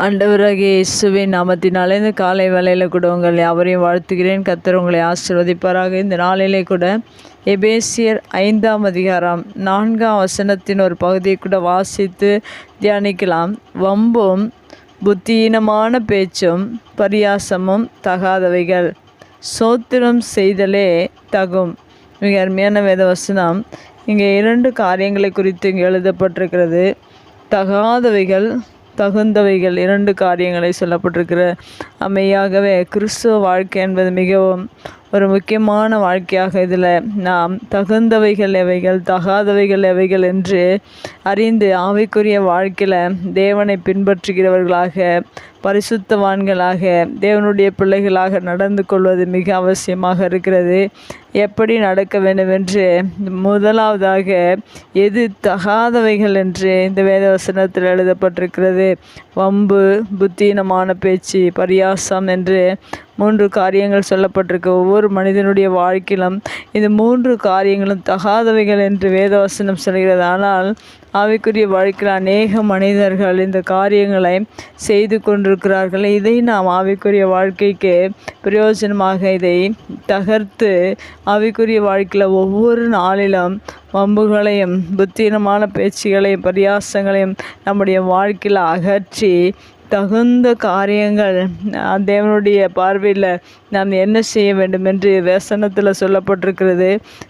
ஆண்டவராகிய இயேசுவின் நாமத்தினாலே இந்த காலை வேலையில் கூட உங்கள் யாவரையும் வாழ்த்துகிறேன். கத்தர் உங்களை ஆசிர்வதிப்பாராக. இந்த நாளிலே கூட எபேசியர் ஐந்தாம் அதிகாரம் நான்காம் வசனத்தின் ஒரு பகுதியை கூட வாசித்து தியானிக்கலாம். வம்பும் புத்தியீனமான பேச்சும் பரியாசமும் தகாதவைகள். சோத்திரம் செய்தலே தகும். மிக அருமையான வேத வசனம். இங்கே இரண்டு காரியங்களை குறித்து இங்கே எழுதப்பட்டிருக்கிறது. தகாதவைகள் தகுந்தவைகள் இரண்டு காரியங்களை சொல்லப்பட்டிருக்கிற. அமையாகவே கிறிஸ்துவ வாழ்க்கை என்பது மிகவும் ஒரு முக்கியமான வாழ்க்கையாக இதில் நாம் தகுந்தவைகள் எவைகள் தகாதவைகள் எவைகள் என்று அறிந்து ஆவிக்குரிய வாழ்க்கையில் தேவனை பின்பற்றுகிறவர்களாக பரிசுத்தவான்களாக தேவனுடைய பிள்ளைகளாக நடந்து கொள்வது மிக அவசியமாக இருக்கிறது. எப்படி நடக்க வேண்டும் என்று முதலாவதாக எது தகாதவைகள் என்று இந்த வேதவசனத்தில் எழுதப்பட்டிருக்கிறது. வம்பு புத்தீனமான பேச்சு பரியாசம் என்று மூன்று காரியங்கள் சொல்லப்பட்டிருக்கு. ஒவ்வொரு மனிதனுடைய வாழ்க்கையிலும் இந்த மூன்று காரியங்களும் தகாதவைகள் என்று வேதவசனம் சொல்கிறது. ஆனால் அவைக்குரிய வாழ்க்கையில் அநேக மனிதர்கள் இந்த காரியங்களை செய்து கொண்டிருக்கிறார்கள். இதை நாம் ஆவிக்குரிய வாழ்க்கைக்கு பிரயோஜனமாக இதை தகர்த்து ஆவிக்குரிய வாழ்க்கையில் ஒவ்வொரு நாளிலும் வம்புகளையும் புத்தீனமான பேச்சுகளையும் பரியாசங்களையும் நம்முடைய வாழ்க்கையில் அகற்றி தகுந்த காரியங்கள் தேவனுடைய பார்வையில் நாம் என்ன செய்ய வேண்டும் என்று வசனத்தில் சொல்லப்பட்டிருக்கிறது.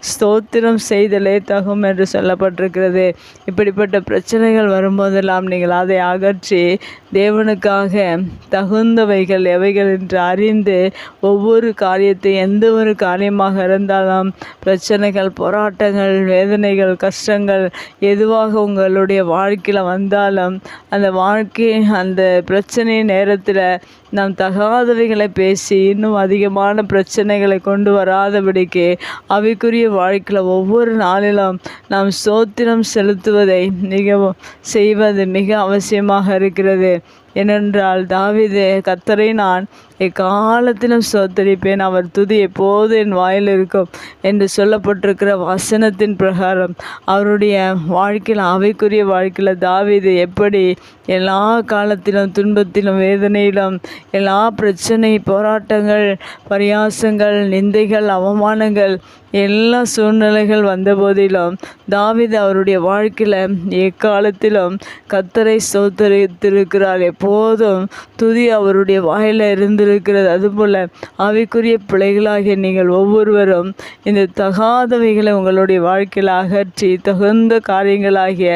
ஸ்தோத்திரம் செய்தலே தகும் என்று சொல்லப்பட்டிருக்கிறது. இப்படிப்பட்ட பிரச்சனைகள் வரும்போதெல்லாம் நீங்கள் அதை அகற்றி தேவனுக்காக தகுந்தவைகள் எவைகள் என்று அறிந்து ஒவ்வொரு காரியத்தை எந்த ஒரு காரியமாக இருந்தாலும் பிரச்சனைகள் போராட்டங்கள் வேதனைகள் கஷ்டங்கள் எதுவாக உங்களுடைய வாழ்க்கையில் வந்தாலும் அந்த வாழ்க்கை அந்த பிரச்சனை நேரத்தில் நாம் தகாதவைகளை பேசி இன்னும் அதிகமான பிரச்சனைகளை கொண்டு வராதபடிக்கு அவைக்குரிய வாழ்க்கையில் ஒவ்வொரு நாளிலும் நாம் சோத்திரம் செலுத்துவதை மிகவும் செய்வது மிக அவசியமாக இருக்கிறது. ஏனென்றால் தாவிது கத்தரை நான் எக்காலத்திலும் சோத்தரிப்பேன். அவர் துதி எப்போது என் வாயில் இருக்கும் என்று சொல்லப்பட்டிருக்கிற வசனத்தின் பிரகாரம் அவருடைய வாழ்க்கையில் அவைக்குரிய வாழ்க்கையில் தாவிது எப்படி எல்லா காலத்திலும் துன்பத்திலும் வேதனையிலும் எல்லா பிரச்சனை போராட்டங்கள் பரியாசங்கள் நிந்தைகள் அவமானங்கள் எல்லா சூழ்நிலைகள் வந்த போதிலும் தாவிது அவருடைய வாழ்க்கையில் எக்காலத்திலும் கத்தரை சோத்தரித்திருக்கிறார். எப்போதும் துதி அவருடைய வாயில் இருக்கிறது. அதுபோல் அவைக்குரிய பிள்ளைகளாகிய நீங்கள் ஒவ்வொருவரும் இந்த தகாதவைகளை உங்களுடைய வாழ்க்கையில் அகற்றி தகுந்த காரியங்களாகிய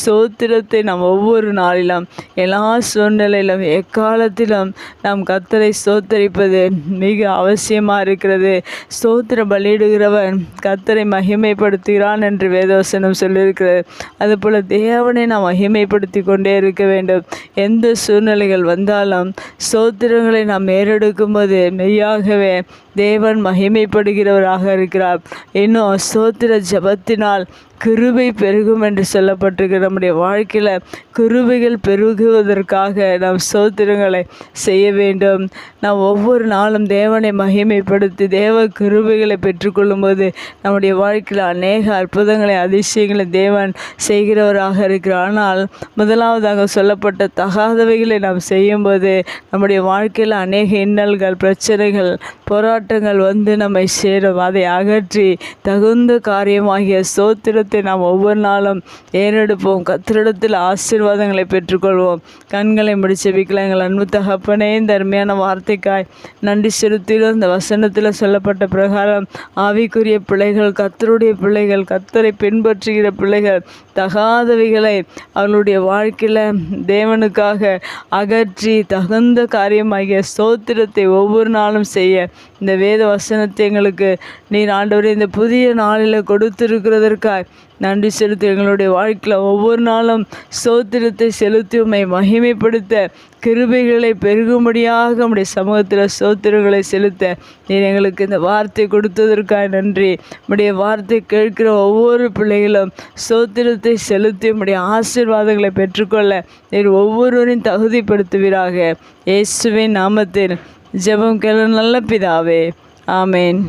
சோத்திரத்தை நாம் ஒவ்வொரு நாளிலும் எல்லா சூழ்நிலையிலும் எக்காலத்திலும் நாம் கத்தரை சோத்தரிப்பது மிக அவசியமாக இருக்கிறது. சோத்திர பலியிடுகிறவன் கத்தரை மகிமைப்படுத்துகிறான் என்று வேதவசனம் சொல்லியிருக்கிறது. அதுபோல் தேவனை நாம் மகிமைப்படுத்தி கொண்டே இருக்க வேண்டும். எந்த சூழ்நிலைகள் வந்தாலும் சோத்திரங்களை நாம் ஏறெடுக்கும் போது மெய்யாகவே தேவன் மகிமைப்படுகிறவராக இருக்கிறார். இன்னும் ஸ்தோத்திர ஜபத்தினால் கிருபை பெருகும் என்று சொல்லப்பட்டிருக்கிற நம்முடைய வாழ்க்கையில் கிருபைகள் பெருகுவதற்காக நாம் சோத்திரங்களை செய்ய வேண்டும். நாம் ஒவ்வொரு நாளும் தேவனை மகிமைப்படுத்தி தேவ கிருபைகளை பெற்றுக்கொள்ளும்போது நம்முடைய வாழ்க்கையில் அநேக அற்புதங்களை அதிசயங்களை தேவன் செய்கிறவராக இருக்கிறார். ஆனால் முதலாவதாக சொல்லப்பட்ட தகாதவைகளை நாம் செய்யும்போது நம்முடைய வாழ்க்கையில் அநேக இன்னல்கள் பிரச்சனைகள் போராட்டங்கள் வந்து நம்மை சேரும். அதை அகற்றி தகுந்த காரியமாகிய சோத்திரத்தை நாம் ஒவ்வொரு நாளும் ஏறெடுப்போம். கத்திரிடத்தில் ஆசீர்வாதங்களை பெற்றுக்கொள்வோம். கண்களை முடிச்ச விக்கல எங்கள் அன்பு தகப்பனே இந்த அருமையான வார்த்தைக்காய் நன்றி செலுத்திலும் இந்த வசனத்தில் சொல்லப்பட்ட பிரகாரம் ஆவிக்குரிய பிள்ளைகள் கத்தருடைய பிள்ளைகள் கத்தரை பின்பற்றுகிற பிள்ளைகள் தகாதவைகளை அவர்களுடைய வாழ்க்கையில் தேவனுக்காக அகற்றி தகுந்த காரியமாகிய சோத்திரத்தை ஒவ்வொரு நாளும் செய்ய இந்த வேத வசனத்தை எங்களுக்கு நீர் ஆண்டவரே இந்த புதிய நாளில் கொடுத்திருக்கிறதற்காக நன்றி செலுத்தி எங்களுடைய வாழ்க்கையில் ஒவ்வொரு நாளும் சோத்திரத்தை செலுத்தி உண்மை மகிமைப்படுத்த கிருபைகளை பெருகும்படியாக உடைய சமூகத்தில் சோத்திரங்களை செலுத்த நீர் எங்களுக்கு இந்த வார்த்தை கொடுத்ததற்காக நன்றி. உடைய வார்த்தை கேட்கிற ஒவ்வொரு பிள்ளைகளும் சோத்திரத்தை செலுத்தி உடைய ஆசீர்வாதங்களை பெற்றுக்கொள்ள நீர் ஒவ்வொருவரையும் தகுதிப்படுத்துவீராக. இயேசுவின் நாமத்தில் ஜெபம் கேள நல்ல பிதாவே. ஆமேன்.